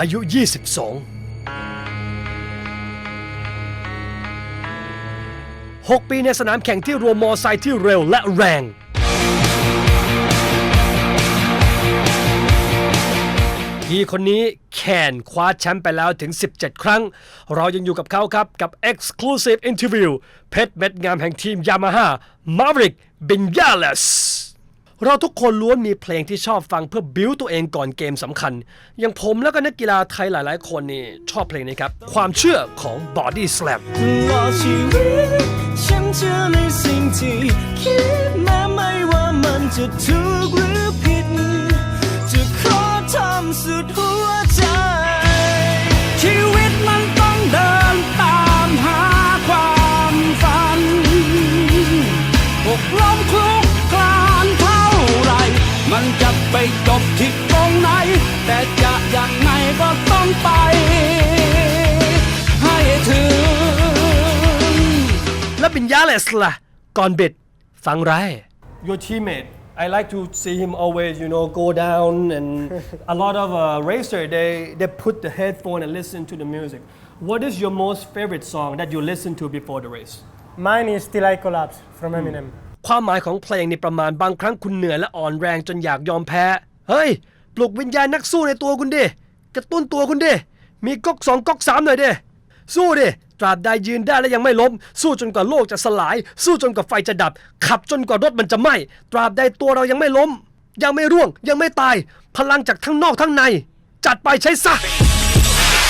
อายุ 22 6 ปีในสนามแข่งที่รวมมอไซค์ที่เร็วและแรง พี่คนนี้แคนคว้าแชมป์ไปแล้วถึง 17 ครั้ง เรายังอยู่กับเขาครับกับ Exclusive Interview เพชรเม็ดงามแห่งทีม Yamaha Maverick b i n y a l e s เราทุกคนล้วนมีเพลงที่ชอบฟังเพื่อบิวตัวเองก่อนเกมสำคัญ อย่างผมแล้วก็นักกีฬาไทยหลายๆ คนนี่ชอบเพลงนี้ครับ ความเชื่อของ Body Slam ตลอดชีวิตฉันเชื่อในสิ่งที่คิดแม้ไม่ว่ามันจะถูกหรือผิด จะขอทำสุดหัวใจ ยาเลสล่ะก่อนบิด ฟังไร Your teammate I like to see him always you know go down and a lot of uh, racer they they put the headphone and listen to the music What is your most favorite song that you listen to before the race Mine is Till I Collapse from Eminem. ความหมายของเพลงในประมาณบางครั้งคุณเหนื่อยและอ่อนแรงจนอยากยอมแพ้ เฮ้ย ปลุกวิญญาณนักสู้ในตัวคุณดิ กระตุ้นตัวคุณดิ มีก๊อกสองก๊อกสามหน่อยดิ สู้ดิ ตราบใดยืนได้และยังไม่ล้ม สู้จนกว่าโลกจะสลาย สู้จนกว่าไฟจะดับ ขับจนกว่ารถมันจะไหม้ตราบใดตัวเรายังไม่ล้ม ยังไม่ร่วง ยังไม่ตาย พลังจากทั้งนอกทั้งใน จัดไปใช้ซะ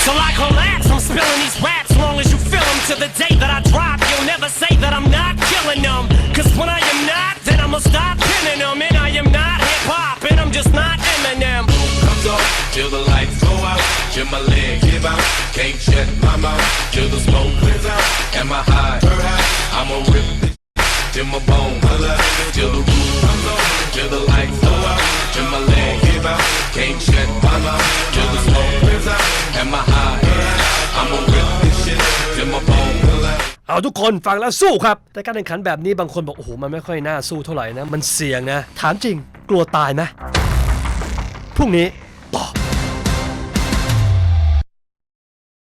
Till I collapse, I'm spilling these raps long as you feel them. To the day that I drop, you'll never say that I'm not killing them. Cause when I am not, then I'ma stop pinning them. And I am not hip hop, and I'm just not Eminem. comes on till the lights go out, till my leg give out. Can't shut my mouth till my bone holla, till the roof comes on, till the lights go out, till my leg give out. Can't shut my mouth till the smoke clears out. Am I high? I'ma rip this shit till my bone holla. เอาทุกคนฟังแล้วสู้ครับ แต่การแข่งขันแบบนี้บางคนบอก โอ้โห มันไม่ค่อยน่าสู้เท่าไหร่นะ มันเสี่ยงนะ ถามจริงกลัวตายไหมพรุ่งนี้